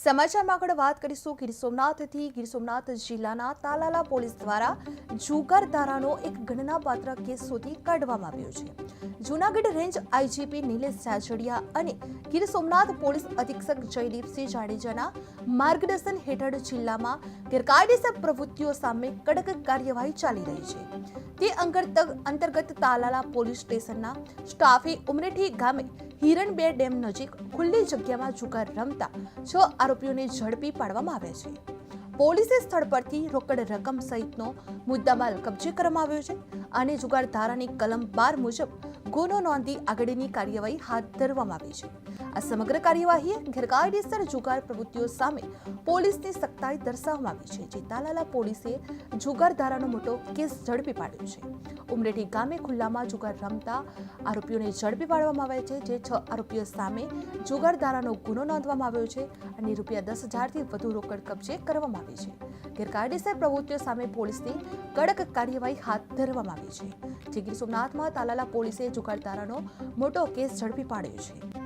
સમાચારમાં આગળ વાત કરીશું. ગીર સોમનાથથી ગીર સોમનાથ જિલ્લાના તાલાલા પોલીસ દ્વારા જુગાર ધારાનો એક ગણનાપાત્ર કેસ શોધી કાઢવામાં આવ્યો છે. જૂનાગઢ રેન્જ આઈજીપી નિલેશ જાજડિયા અને ગીર સોમનાથ પોલીસ અધિક્ષક જયદીપસિંહ જાડેજાના માર્ગદર્શન હેઠળ જિલ્લામાં ગેરકાયદેસર પ્રવૃત્તિઓ સામે કડક કાર્યવાહી ચાલી રહી છે. તે અંતર્ગત અંતર્ગત તાલાલા પોલીસ સ્ટેશનના સ્ટાફે ઉમરેઠી ગામે હિરણબે ડેમ નજીક ખુલ્લી જગ્યામાં જુગાર રમતા છ આરોપીઓને ઝડપી પાડવામાં આવ્યા છે. પોલીસે સ્થળ પરથી રોકડ રકમ સહિતનો મુદ્દામાલ કબજે કરવામાં આવ્યો છે અને જુગાર ધારાની કલમ બાર મુજબ ગુનો નોંધી આગળની કાર્યવાહી હાથ ધરવામાં આવી છે. આ સમગ્ર કાર્યવાહીએ ગેરકાયદેસર જુગાર પ્રવૃત્તિઓ સામે પોલીસની સખ્તાઈ દર્શાવવામાં આવી છે, જે તાલાલા પોલીસે જુગાર ધારાનો મોટો કેસ ઝડપી પાડ્યો છે. ઉમરેઠી ગામે ખુલ્લામાં જુગાર રમતા આરોપીઓને ઝડપી પાડવામાં આવ્યા છે, જે છ આરોપીઓ સામે જુગાર ધારાનો ગુનો નોંધવામાં આવ્યો છે અને રૂપિયા દસ હજારથી વધુ રોકડ કબજે કરવામાં આવી છે. ગેરકાયદેસર પ્રવૃત્તિઓ સામે પોલીસની કડક કાર્યવાહી હાથ ધરવામાં આવી છે. જે ગીર સોમનાથમાં તાલાલા પોલીસે જુગાડધારાનો મોટો કેસ ઝડપી પાડ્યો છે.